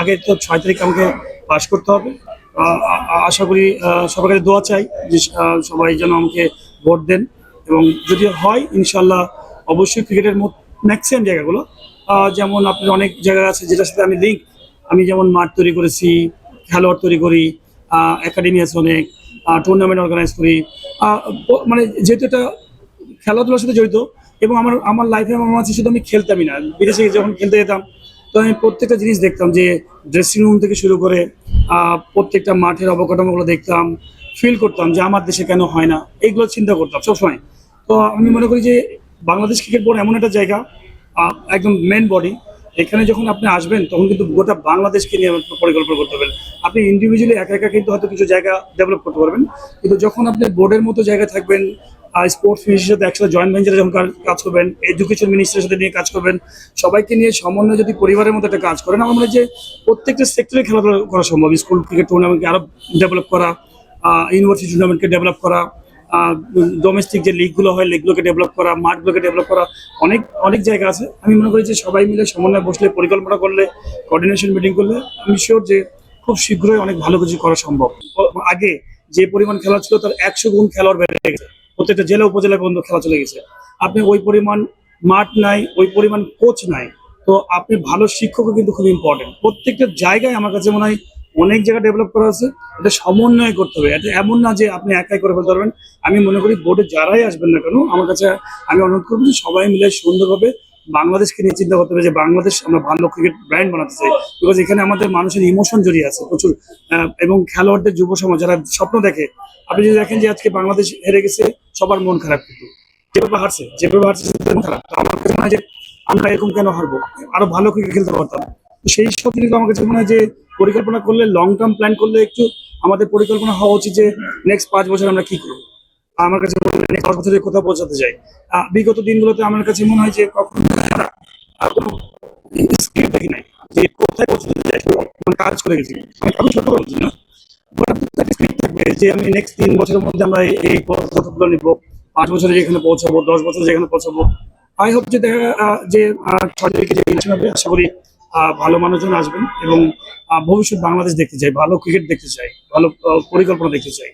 আগে তো ছয় তারিখ আমাকে পাশ করতে হবে। আশা করি সবার কাছে দোয়া চাই যে সবাই যেন আমাকে ভোট দেন এবং যদি হয়, ইনশাল্লাহ অবশ্যই ক্রিকেটের ম্যাক্সিমাম জায়গাগুলো যেমন আপনার অনেক জায়গা আছে যেটার সাথে আমি লিঙ্ক আমি যেমন মাঠ তৈরি করেছি, খেলোয়াড় তৈরি করি একাডেমি আছে অনেক টুর্নামেন্ট অর্গানাইজ করি মানে যেহেতু এটা খেলাধুলার সাথে জড়িত এবং আমার আমার লাইফে আমার হচ্ছে শুধু আমি খেলতামই না, বিদেশে যখন খেলতে যেতাম তো আমি প্রত্যেকটা জিনিস দেখতাম যে ড্রেসিং রুম থেকে শুরু করে প্রত্যেকটা মাঠের অবকাঠামোগুলো দেখতাম ফিল করতাম যে আমার দেশে কেন হয় না এইগুলো চিন্তা করতাম সবসময়। তো আমি মনে করি যে বাংলাদেশ ক্রিকেট বোর্ড এমন একটা জায়গা একদম মেন বডি এখানে যখন আপনি আসবেন তখন কিন্তু গোটা বাংলাদেশকে নিয়ে পরিকল্পনা করতে পারবেন। আপনি ইন্ডিভিজুয়ালি একা একা কিন্তু হয়তো কিছু জায়গা ডেভেলপ করতে পারবেন, কিন্তু যখন আপনি বোর্ডের মতো জায়গায় থাকবেন স্পোর্টস মিনিস্টারের সাথে একসাথে জয়েন্ট ভেঞ্চারে যখন কাজ- করবেন এডুকেশন মিনিস্টারের সাথে নিয়ে কাজ করবেন, সবাইকে নিয়ে সমন্বয় যদি পরিবারের মতো একটা কাজ করেন, আমার মনে হয় যে প্রত্যেকটা সেক্টরে খেলাধুলা করা সম্ভব। স্কুল ক্রিকেট টুর্নামেন্টকে আরও ডেভেলপ করা ইউনিভার্সিটি টুর্নামেন্টকে ডেভেলপ করা ডোমেস্টিক যে লিগগুলো হয় লিগগুলোকে ডেভেলপ করা মাঠগুলোকে ডেভেলপ করা, অনেক অনেক জায়গা আছে। আমি মনে করি যে সবাই মিলে সমন্বয় বসলে, পরিকল্পনা করলে কোঅর্ডিনেশন মিটিং করলে, আমি শিওর যে খুব শীঘ্রই অনেক ভালো কিছু করা সম্ভব। আগে যে পরিমাণ খেলা ছিল, তার একশো গুণ খেলোয়াড় বেড়ে গেছে। প্রত্যেকটা জেলা উপজেলা পর্যন্ত খেলা চলে গেছে। আপনি ওই পরিমাণ মাঠ নাই, ওই পরিমাণ কোচ নাই, তো আপনি ভালো শিক্ষকও কিন্তু খুব ইম্পর্টেন্ট প্রত্যেকটা জায়গায় আমার কাছে মনে হয় অনেক জায়গা ডেভেলপ করা আছে, এটা সমন্বয় করতে হবে। এটা এমন না যে আপনি একাই করে ফেলতে পারবেন। আমি মনে করি বোর্ডে যারাই আসবেন না কেন, আমার কাছে আমি অনুরোধ করব যে সবাই মিলে সুন্দরভাবে বাংলাদেশকে নিয়ে চিন্তা করতে হবে যে বাংলাদেশ আমরা ভালো ক্রিকেট ব্র্যান্ড বানাতে চাই। বিকজ এখানে আমাদের মানুষের ইমোশন জড়িয়ে আছে প্রচুর। এবং খেলোয়াড়দের যুব সমাজ, যারা স্বপ্ন দেখে, আপনি যদি দেখেন যে আজকে বাংলাদেশ হেরে গেছে সবার মন খারাপ কিন্তু। যেভাবে হারছে যেভাবে হারছে খারাপ। তো আমার কাছে মনে হয় যে আমরা এরকম কেন হারবো? আরও ভালো ক্রিকেট খেলতে পারতাম। সেই সব জিনিস আমার কাছে মনে হয় যে পরিকল্পনা করলে লং টার্ম প্ল্যান করলে একটু আমাদের পরিকল্পনা হওয়া উচিত যে নেক্সট পাঁচ বছর আমরা কি করব? আমার কাছে next পাঁচ বছরে কোথাও পৌঁছাতে চাই। বিগত দিনগুলোতে আমার কাছে মনে হয় যে কখনো কোনো স্ক্রিপ্ট দেখি নাই যে কোথায় পৌঁছাতে চাই মানে কাজ করে গেছি। আমি ছোট বলছি না যে আমি নেক্সট তিন বছরের মধ্যে আমরা এই- পদক্ষেপগুলো নিব। পাঁচ বছরে যেখানে পৌঁছাবো, দশ বছরে যেখানে পৌঁছাবো। আই হোপ যে দেখা যে ছয় তারিখে যে ইলেকশন হবে, আশা করি ভালো মানুষজন আসবেন এবং ভবিষ্যৎ বাংলাদেশ দেখতে চাই, ভালো ক্রিকেট দেখতে চাই, ভালো পরিকল্পনা দেখতে চাই।